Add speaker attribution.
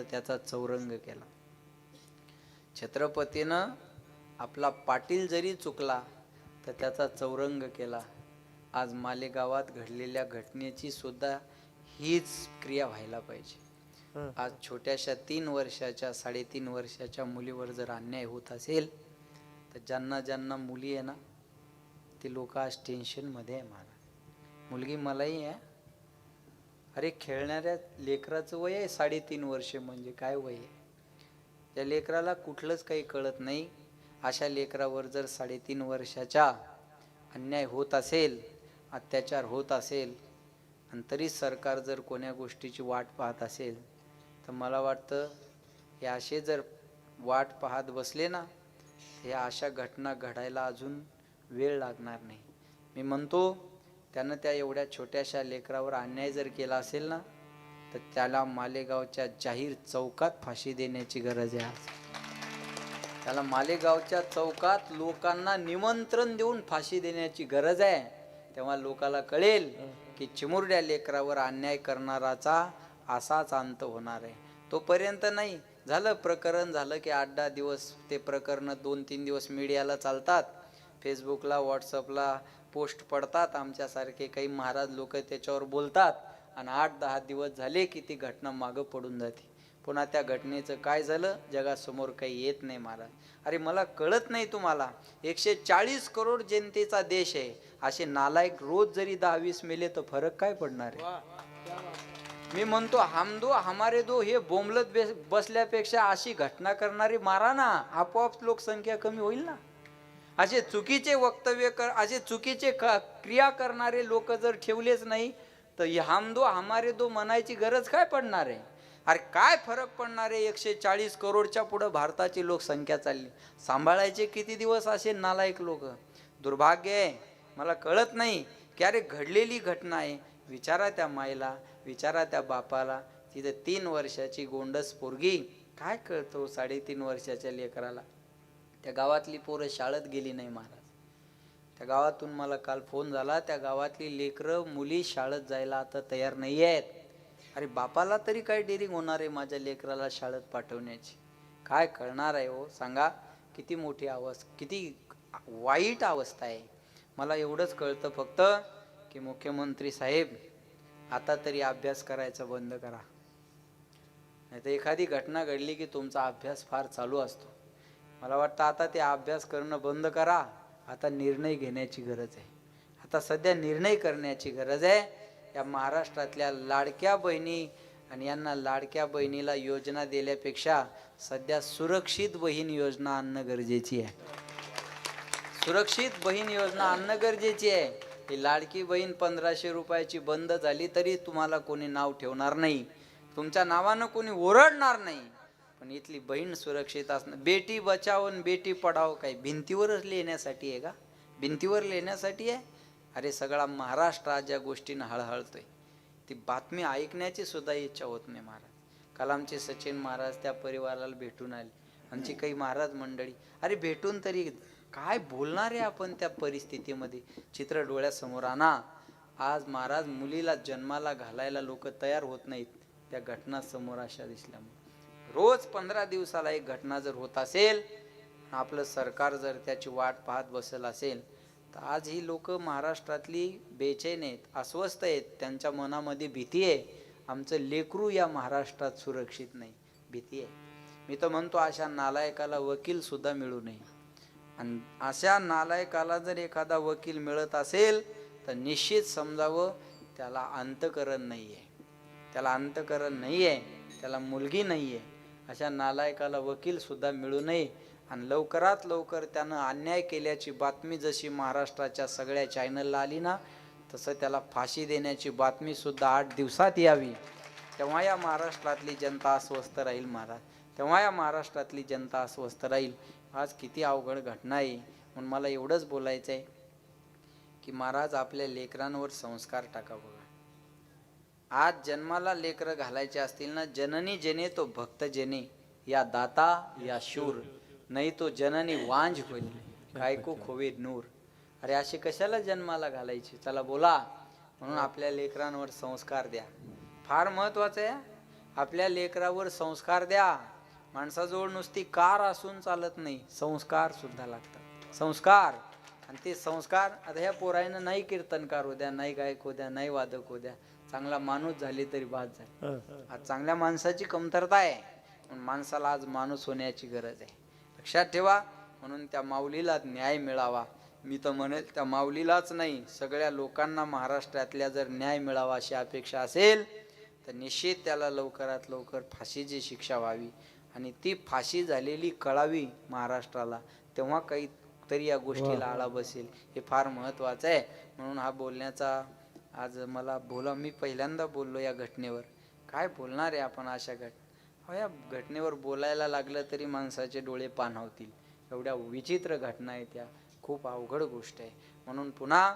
Speaker 1: तर त्याचा चौरंग केला. छत्रपतीनं आपला पाटील जरी चुकला तर त्याचा चौरंग केला. आज मालेगावात घडलेल्या घटनेची सुद्धा हीच क्रिया व्हायला पाहिजे. आज छोट्याशा तीन वर्षाच्या साडेतीन वर्षाच्या मुलीवर जर अन्याय होत असेल तर ज्यांना ज्यांना मुली आहे ना ते लोक आज टेन्शनमध्ये आहे मला मुलगी मलाही आहे. अरे खेळणाऱ्या लेकराचं वय आहे साडेतीन वर्ष म्हणजे काय वय आहे? त्या लेकराला कुठलंच काही कळत नाही. अशा लेकरावर जर साडेतीन वर्षाच्या अन्याय होत असेल अत्याचार होत असेल आणि तरी सरकार जर कोण्या गोष्टीची वाट पाहत असेल तर मला वाटतं हे असे जर वाट पाहत बसले ना ह्या अशा घटना घडायला अजून वेळ लागणार नाही. मी म्हणतो त्यानं त्या एवढ्या छोट्याशा लेकरावर अन्याय जर केला असेल ना तर त्याला मालेगावच्या जाहीर चौकात फाशी देण्याची गरज आहे त्याला मालेगावच्या चौकात लोकांना निमंत्रण देऊन फाशी देण्याची गरज आहे. तेव्हा लोकाला कळेल की चिमुरड्या लेकरावर अन्याय करणाराचा असाच अंत होणार आहे. तोपर्यंत नाही झालं प्रकरण झालं की आठ दहा दिवस ते प्रकरण दोन तीन दिवस मीडियाला चालतात. फेसबुकला व्हॉट्सअपला पोस्ट पडतात आमच्यासारखे. काही महाराज लोक त्याच्यावर बोलतात आणि आठ दहा दिवस झाले की ती घटना मागं पडून जाते. पुन्हा त्या घटनेचं काय झालं? जगासमोर काही येत नाही महाराज. अरे मला कळत नाही तुम्हाला. एकशे चाळीस करोड जनतेचा देश आहे. असे नालायक रोज जरी दहा वीस मेले तर फरक काय पडणार आहे? मी म्हणतो हम दो हमारे दो हे बोंबलत बसल्यापेक्षा अशी घटना करणारी मारा ना. आपोआप लोकसंख्या कमी होईल ना? असे चुकीचे वक्तव्य कर असे चुकीचे क- क्रिया करणारे लोक जर ठेवलेच नाही तर हमदो हम दो हमारे दो म्हणायची गरज काय पडणार आहे? अरे काय फरक पडणार आहे? एकशे चाळीस करोडच्या पुढं भारताची लोकसंख्या चालली. सांभाळायचे किती दिवस असे नालायक लोक? दुर्भाग्य आहे. मला कळत नाही की अरे घडलेली घटना आहे. विचारा त्या माईला विचारा त्या बापाला. तिथे तीन वर्षाची गोंडस पोरगी. काय कळतो हो साडेतीन वर्षाच्या लेकराला? त्या गावातली पोरं शाळेत गेली नाही महाराज. त्या गावातून मला काल फोन झाला त्या गावातली लेकरं मुली शाळेत जायला आता तयार नाही आहेत. अरे बापाला तरी काय डेरिंग होणार आहे माझ्या लेकराला शाळेत पाठवण्याची? काय कळणार आहे हो? सांगा. किती मोठी अवस्था किती वाईट अवस्था आहे. मला एवढंच कळतं फक्त की मुख्यमंत्री साहेब आता तरी अभ्यास करायचा बंद करा. नाही तर एखादी घटना घडली की तुमचा अभ्यास फार चालू असतो. मला वाटतं आता ते अभ्यास करणं बंद करा. आता निर्णय घेण्याची गरज आहे. आता सध्या निर्णय करण्याची गरज आहे. या महाराष्ट्रातल्या लाडक्या बहिणी आणि यांना लाडक्या बहिणीला योजना दिल्यापेक्षा सध्या सुरक्षित बहीण योजना आणणं गरजेची आहे. सुरक्षित बहीण योजना आणणं गरजेची आहे. ही लाडकी बहीण पंधराशे रुपयाची बंद झाली तरी तुम्हाला कोणी नाव ठेवणार नाही. तुमच्या नावानं कोणी ओरडणार नाही. पण इथली बहीण सुरक्षित असणं. बेटी बचाव आणि बेटी पढाव काय भिंतीवरच लिहिण्यासाठी आहे का? भिंतीवर लिहिण्यासाठी आहे? अरे सगळा महाराष्ट्र आज या गोष्टीनं हळहळतोय. ती बातमी ऐकण्याची सुद्धा इच्छा होत नाही महाराज. काल आमचे सचिन महाराज त्या परिवाराला भेटून आले. आमची काही महाराज मंडळी. अरे भेटून तरी काय बोलणार आहे आपण त्या परिस्थितीमध्ये? चित्र डोळ्यासमोर आणा. आज महाराज मुलीला जन्माला घालायला लोक तयार होत नाहीत. त्या घटना समोर अशा दिसल्यामुळे रोज पंधरा दिवसाला एक घटना जर होत असेल आपलं सरकार जर त्याची वाट पाहत बसल असेल तर आज ही लोक महाराष्ट्रातली बेचैन आहेत अस्वस्थ आहेत त्यांच्या मनामध्ये भीती आहे. आमचं लेकरू या महाराष्ट्रात सुरक्षित नाही भीती आहे. मी तर म्हणतो अशा नालायकाला वकील सुद्धा मिळू नये. आणि अशा नालायकाला जर एखादा वकील मिळत असेल तर निश्चित समजावं त्याला अंतकरण नाही आहे त्याला अंतकरण नाही आहे त्याला मुलगी नाही आहे अशा नालायकाला वकील सुद्धा मिळू नये. आणि लवकरात लवकर त्यानं अन्याय केल्याची बातमी जशी महाराष्ट्राच्या सगळ्या चॅनलला आली ना तसं त्याला फाशी देण्याची बातमी सुद्धा आठ दिवसात यावी. तेव्हा या महाराष्ट्रातली जनता अस्वस्थ राहील महाराज. तेव्हा या महाराष्ट्रातली जनता अस्वस्थ राहील. आज किती अवघड घटना आहे. म्हणून मला एवढंच बोलायचं आहे की महाराज आपल्या लेकरांवर संस्कार टाका बघा आज जन्माला लेकरं घालायचे असतील ना जननी जने तो भक्त जने या दाता या शूर नाही तो जननी वांझ होईल. कायको खोवे नूर. अरे असे कशाला जन्माला घालायचे? चला बोला. म्हणून आपल्या लेकरांवर संस्कार द्या. फार महत्वाचं आहे आपल्या लेकरावर संस्कार द्या. माणसाजवळ नुसती कार असून चालत नाही संस्कार सुद्धा लागतात. संस्कार. आणि ते संस्कार आता ह्या पोरायनं नाही कीर्तनकार होऊ द्या नाही गायक होऊ द्या नाही वादक होऊ द्या. चांगला माणूस झाली तरी बाद झाली. आज चांगल्या माणसाची कमतरता आहे पण माणसाला आज माणूस होण्याची गरज आहे. लक्षात ठेवा म्हणून त्या माऊलीला न्याय मिळावा. मी तर म्हणेल त्या माऊलीलाच नाही सगळ्या लोकांना महाराष्ट्रातल्या जर न्याय मिळावा अशी अपेक्षा असेल तर निश्चित त्याला लवकरात लवकर फाशीची शिक्षा व्हावी. आणि ती फाशी झालेली कळावी महाराष्ट्राला तेव्हा काही तरी या गोष्टीला आळा बसेल. हे फार महत्वाचं आहे. म्हणून हा बोलण्याचा आज मला बोला मी पहिल्यांदा बोललो या घटनेवर. काय बोलणार आहे आपण अशा घट अहो, या घटनेवर बोलायला लागलं तरी माणसाचे डोळे पाणावतील एवढ्या विचित्र घटना आहेत त्या खूप अवघड गोष्ट आहे. म्हणून पुन्हा